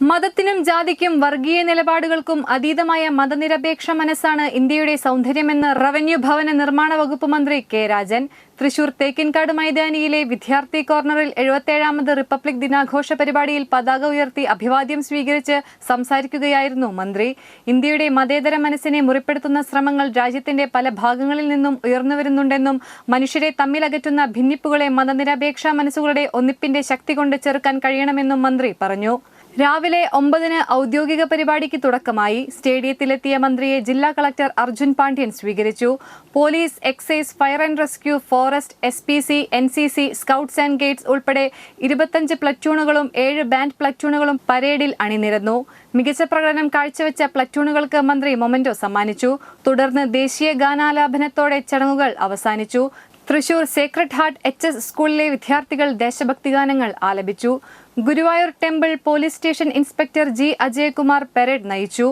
മതത്തിനും ജാതിക്കും വർഗീയ നിലപാടുകൾക്കും അതീതമായ മതനിരപേക്ഷ മനസ്സാണ് ഇന്ത്യയുടെ സൗന്ദര്യമെന്ന് റവന്യൂ ഭവന നിർമ്മാണ വകുപ്പ് മന്ത്രി കെ രാജൻ. തൃശൂർ തേക്കിൻകാട് മൈതാനിയിലെ വിദ്യാർത്ഥി കോർണറിൽ എഴുപത്തേഴാമത് റിപ്പബ്ലിക് ദിനാഘോഷ പരിപാടിയിൽ പതാക ഉയർത്തി അഭിവാദ്യം സ്വീകരിച്ച് സംസാരിക്കുകയായിരുന്നു മന്ത്രി. ഇന്ത്യയുടെ മതേതര മനസ്സിനെ മുറിപ്പെടുത്തുന്ന ശ്രമങ്ങൾ രാജ്യത്തിന്റെ പല ഭാഗങ്ങളിൽ നിന്നും ഉയർന്നുവരുന്നുണ്ടെന്നും മനുഷ്യരെ തമ്മിലകറ്റുന്ന ഭിന്നിപ്പുകളെ മതനിരപേക്ഷ മനസ്സുകളുടെ ഒന്നിപ്പിന്റെ ശക്തി കൊണ്ട് ചെറുക്കാൻ കഴിയണമെന്നും മന്ത്രി പറഞ്ഞു. രാവിലെ ഒമ്പതിന് ഔദ്യോഗിക പരിപാടിക്ക് തുടക്കമായി സ്റ്റേഡിയത്തിലെത്തിയ മന്ത്രിയെ ജില്ലാ കളക്ടർ അർജുൻ പാണ്ഡ്യൻ സ്വീകരിച്ചു. Police excise fire and rescue forest S P C N C C scouts and guides ഉൾപ്പെടെ ഇരുപത്തഞ്ച് പ്ലറ്റൂണുകളും ഏഴ് ബാൻഡ് പ്ലറ്റൂണുകളും പരേഡിൽ അണിനിരന്നു. മികച്ച പ്രകടനം കാഴ്ചവെച്ച പ്ലറ്റൂണുകൾക്ക് മന്ത്രി മൊമന്റോ സമ്മാനിച്ചു. തുടർന്ന് ദേശീയ ഗാനാലാപനത്തോടെ ചടങ്ങുകൾ അവസാനിച്ചു. Thrissur sacred heart H S സ്കൂളിലെ വിദ്യാർത്ഥികൾ ദേശഭക്തി ഗാനങ്ങൾ ആലപിച്ചു. Guruvayur temple police station inspector G Ajayakumar parade നയിച്ചു.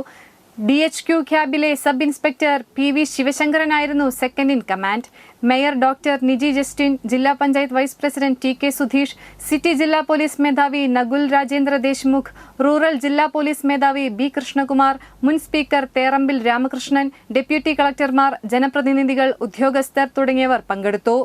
ഡി എച്ച് ക്യു ക്യാബിലെ sub inspector P V ശിവശങ്കരനായിരുന്നു second in command mayor doctor Niji Justin ജില്ലാ panchayat vice president T K Sudheesh city ജില്ലാ police മേധാവി നഗുൽ രാജേന്ദ്ര ദേശ്മുഖ് റൂറൽ ജില്ലാ police മേധാവി B Krishnakumar മുൻ speaker തേറമ്പിൽ Ramakrishnan deputy കളക്ടർമാർ ജനപ്രതിനിധികൾ ഉദ്യോഗസ്ഥർ തുടങ്ങിയവർ പങ്കെടുത്തു.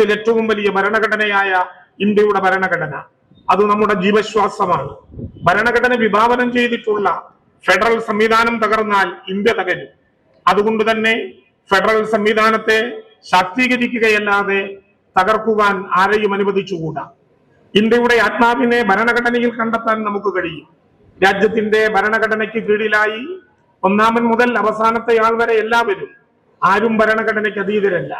ലോകത്തിൽ ഏറ്റവും വലിയ ഭരണഘടനയായ ഇന്ത്യയുടെ ഭരണഘടന. അത് നമ്മുടെ ജീവശ്വാസമാണ്. ഭരണഘടന വിഭാവനം ചെയ്തിട്ടുള്ള ഫെഡറൽ സംവിധാനം തകർന്നാൽ ഇന്ത്യ തകരും. അതുകൊണ്ട് തന്നെ ഫെഡറൽ സംവിധാനത്തെ ശാക്തീകരിക്കുകയല്ലാതെ തകർക്കുവാൻ ആരെയും അനുവദിച്ചുകൂടാ. ഇന്ത്യയുടെ ആത്മാവിനെ ഭരണഘടനയിൽ കണ്ടെത്താൻ നമുക്ക് കഴിയും. രാജ്യത്തിന്റെ ഭരണഘടനയ്ക്ക് കീഴിലായി ഒന്നാമൻ മുതൽ അവസാനത്തെ ആൾ വരെ എല്ലാവരും ആരും ഭരണഘടനയ്ക്ക് അതീതരല്ല.